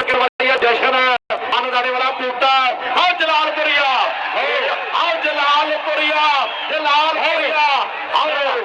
ਕਿ ਵਧੀਆ ਜਸ਼ਨ ਅਨਦਾਰੇ ਵਾਲਾ ਬੂਟਾ। ਆਓ ਜਲਾਲਪੁਰੀਆ ਆਓ ਜਲਾਲਪੁਰੀਆ ਜਲਾਲਪੁਰੀਆ ਆਓ।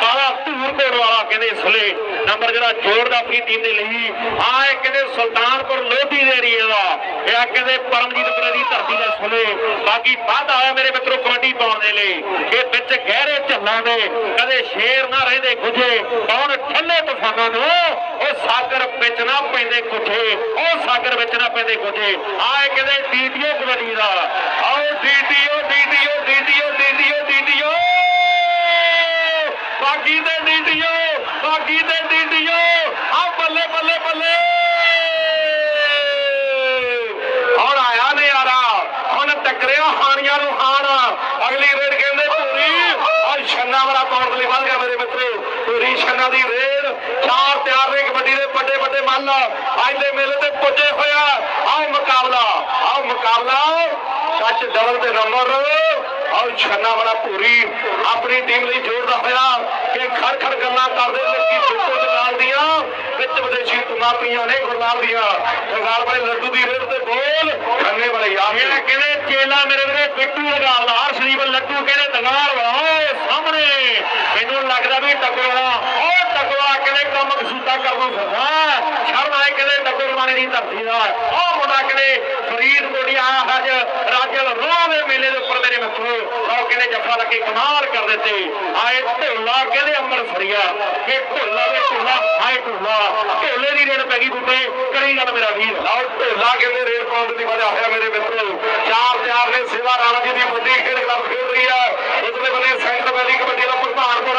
ਕਾਲਾ ਧੂਰ ਧੂਰਕੋਟ ਵਾਲਾ ਕਹਿੰਦੇ ਇਸ ਸੁਲੇ ਨੰਬਰ ਜਿਹੜਾ ਜੋੜਦਾ ਆਪਣੀ ਟੀਮ ਦੇ ਲਈ। ਆ ਕਹਿੰਦੇ ਸੁਲਤਾਨਪੁਰ ਲੋਧੀ ਏਰੀਏ ਦਾ ਇਹ ਆ ਕਹਿੰਦੇ ਪਰਮਜੀਤਪੁਰੇ ਦੀ ਧਰਤੀ ਦਾ ਸੁਲੇ ਬਾਕੀ ਵੱਧ ਆਇਆ ਮੇਰੇ ਮਿੱਤਰੋ ਕਬੱਡੀ ਪਾਉਣ ਦੇ ਲਈ। ਇਹ ਵਿੱਚ ਗਹਿਰੇ ਝੱਲਾਂ ਦੇ ਕਦੇ ਸ਼ੇਰ ਨਾ ਰਹਿੰਦੇ ਗੁੱਝੇ। ਕੌਣ ਠੱਲੇ ਤੂਫਾਨਾਂ ਨੂੰ? ਉਹ ਸਾਗਰ ਵਿੱਚ ਨਾ ਪੈਂਦੇ ਕੁੱਠੇ ਉਹ ਸਾਗਰ ਵਿੱਚ ਨਾ ਪੈਂਦੇ ਕੁੱਠੇ ਆ ਕਹਿੰਦੇ ਡੀਟੀਓ ਕਬੱਡੀ ਦਾ। ਆਓ DTO DTO DTO DTO DTO ਬਾਗੀ ਦੇ ਡੀਡੀਓ ਬਾਗੀ ਦੇ ਡੀਡੀਓ ਆ ਬੱਲੇ ਬੱਲੇ ਬੱਲੇ ਹੁਣ ਆਇਆ ਨੇ ਯਾਰਾ ਹੁਣ ਟੱਕਰਿਆ ਹਾਣੀਆਂ ਨੂੰ ਹਾਣ ਅਗਲੀ ਰੇਡ ਕਹਿੰਦੇ ਪੂਰੀ ਆ ਛੰਨਾ ਵਾਲਾ ਕੌਣ ਲਈ ਵੱਧ ਗਿਆ ਮੇਰੇ ਮਿੱਤਰੋ ਪੂਰੀ ਛੰਨਾ ਦੀ ਰੇਡ, ਚਾਰ ਤਿਆਰ ਨੇ ਕਬੱਡੀ ਦੇ ਵੱਡੇ ਵੱਡੇ ਮੱਲ। ਅੱਜ ਦੇ ਮੇਲੇ ਤੇ ਪੁੱਜੇ ਹੋਇਆ ਆਹ ਮੁਕਾਬਲਾ ਆਹ ਮੁਕਾਬਲਾ। ਸੱਚ ਡਬਲ ਤੇ ਨੰਬਰ। ਆਹ ਛੰਨਾ ਵਾਲਾ ਪੂਰੀ ਆਪਣੀ ਟੀਮ ਲਈ ਜੋੜਦਾ ਹੋਇਆ ਕਿ ਖੜ ਖੜ ਗੱਲਾਂ ਕਰਦੇ ਲੋਕੀ ਬਿੱਟੂ ਜਗਾਲ ਦੀਆਂ, ਵਿੱਚ ਵਿਦੇਸ਼ੀ ਤੁਮਾਂ ਪੀਆਂ ਨੇ ਗੁਰਲਾਲ ਦੀਆਂ। ਜਗਾਲ ਵਾਲੇ ਲੱਡੂ ਦੀ ਰੇਡ ਤੇ ਬੋਲ, ਖੰਨੇ ਵਾਲੇ ਯਾਰ। ਇਹ ਚੇਲਾ ਮੇਰੇ ਵੀਰੇ ਬਿੱਟੂ ਜਗਾਲ ਦਾ ਹਰ ਸ਼ਰੀਫ ਲੱਡੂ ਕਹਿੰਦੇ ਦਗਾਲ ਵਾ ਓਏ ਸਾਹਮਣੇ ਮੈਨੂੰ ਲੱਗਦਾ ਵੀ ਟਕਵਾ ਓ ਟਕਵਾ ਕਹਿੰਦੇ ਕੰਮ ਕਸੂਤਾ ਕਰਨੋਂ ਫਿਰਦਾ ਸ਼ਰਮ ਆਏ ਕਹਿੰਦੇ ਟੱਕਰ ਮਾਣੇ ਦੀ ਧਰਤੀ ਦਾ। ਉਹ ਮੁੰਡਾ ਕਹਿੰਦੇ ਫਰੀਦ ਆਇਆ ਅੱਜ। ਰਾਜਲ ਰੋਹ ਦੇ ਮੇਲੇ ਦੇ ਉੱਪਰ ਮੇਰੇ ਮਿੱਤਰੋ ਉਹ ਕਹਿੰਦੇ ਜੱਫਾ ਲੱਗੇ ਕਮਾਲ ਕਰ ਦਿੱਤੇ। ਆਏ ਢੋਲਾ ਕਹਿੰਦੇ ਅੰਮ੍ਰਿਤਸਰੀਆ ਇਹ ਢੋਲਾ ਦੇ ਢੋਲਾ ਆਏ ਢੋਲਾ। ਢੋਲੇ ਦੀ ਰੇਡ ਪੈ ਗਈ ਬੁੱਢੇ, ਕਰੀ ਗੱਲ ਮੇਰਾ ਵੀਰ। ਲਓ ਢੋਲਾ ਕਹਿੰਦੇ ਰੇਡ ਪਾਉਣ ਦੀ ਵਜ੍ਹਾ ਹੋਇਆ ਮੇਰੇ ਮਿੱਤਰੋ। ਚਾਰ ਚਾਰ ਨੇ, ਸੇਵਾ ਰਾਣਾ ਜੀ ਦੀ ਵੱਡੀ ਖੇਡ ਕਲੱਬ ਖੇਡ ਰਹੀ ਹੈ। ਉਸਲੇ ਬੰਦੇ ਸੈਂਟਰ ਵੈਲੀ ਕਬੱਡੀ ਦਾ ਪ੍ਰਧਾਨਪੁਰ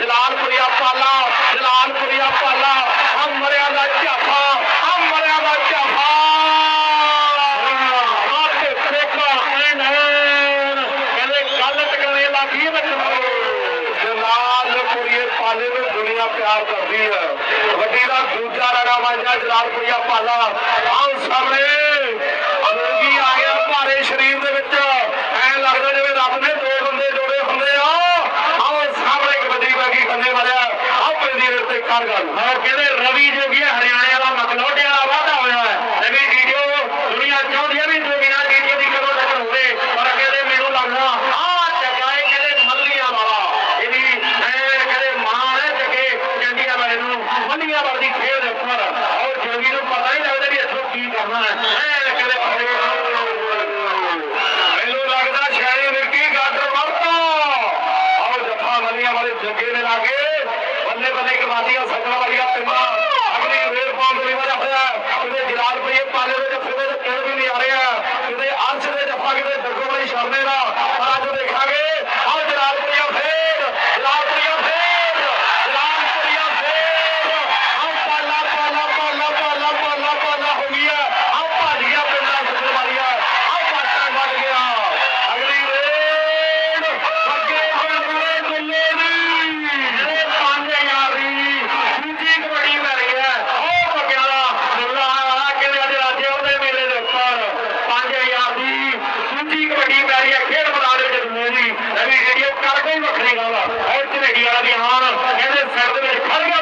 ਜਲਾਲਪੁਰੀਆ ਪਾਲਾ ਜਲਾਲਪੁਰੀਆ ਪਾਲਾ ਹਮ ਮਰਿਆ ਦਾ ਝਾਫਾ ਹਮ ਮਰਿਆ ਦਾ ਝਾਫਾ ਆਪੇ ਫੇਕਾ ਐਨ ਐਨ ਕਹਿੰਦੇ ਗੱਲ ਟਕਣੇ ਲੱਗੀ ਮੈਨੂੰ ਜਲਾਲਪੁਰੀਏ ਪਾਲੇ ਨੂੰ ਦੁਨੀਆ ਪਿਆਰ ਕਰਦੀ ਹੈ। ਵੱਡੀ ਦਾ ਦੂਜਾ ਰਗਾ ਵਾਂਝਾ ਜਲਾਲਪੁਰੀਆ ਪਾਲਾ। ਆਓ ਸਾਹਮਣੇ। ਜੋਗੀ ਆ ਗਿਆ ਭਾਰੇ ਸਰੀਰ ਦੇ ਵਿੱਚ? ਐ ਲੱਗਦਾ ਜਿਵੇਂ ਰੱਬ ਨੇ ਦੋ ਬੰਦੇ ਜੋੜੇ ਹੁੰਦੇ ਆ। ਆਓ ਸਾਹਮਣੇ ਕਬੱਡੀ ਬਾਗੀ ਖੰਨੇ ਵਾਲਿਆ ਆਹ ਪੈਂਦੀ ਰੇਟ ਤੇ ਕਰ ਗੱਲ। ਹਾਂ ਕਹਿੰਦੇ ਰਵੀ ਜੋਗੀ ਹਰਿਆਣੇ ਮੰਡੀਆਂ ਵਰਦੀ ਖੇਡ ਉੱਪਰ। ਔਰ ਜੋਗੀ ਨੂੰ ਪਤਾ ਹੀ ਲੱਗਦਾ ਵੀ ਇੱਥੋਂ ਕੀ ਕਰਨਾ ਹੈ। ਐ ਕਦੇ ਦਾ ਵਿਹਾਰ ਕਹਿੰਦੇ ਸਿਰ ਦੇ ਵਿੱਚ ਖੜ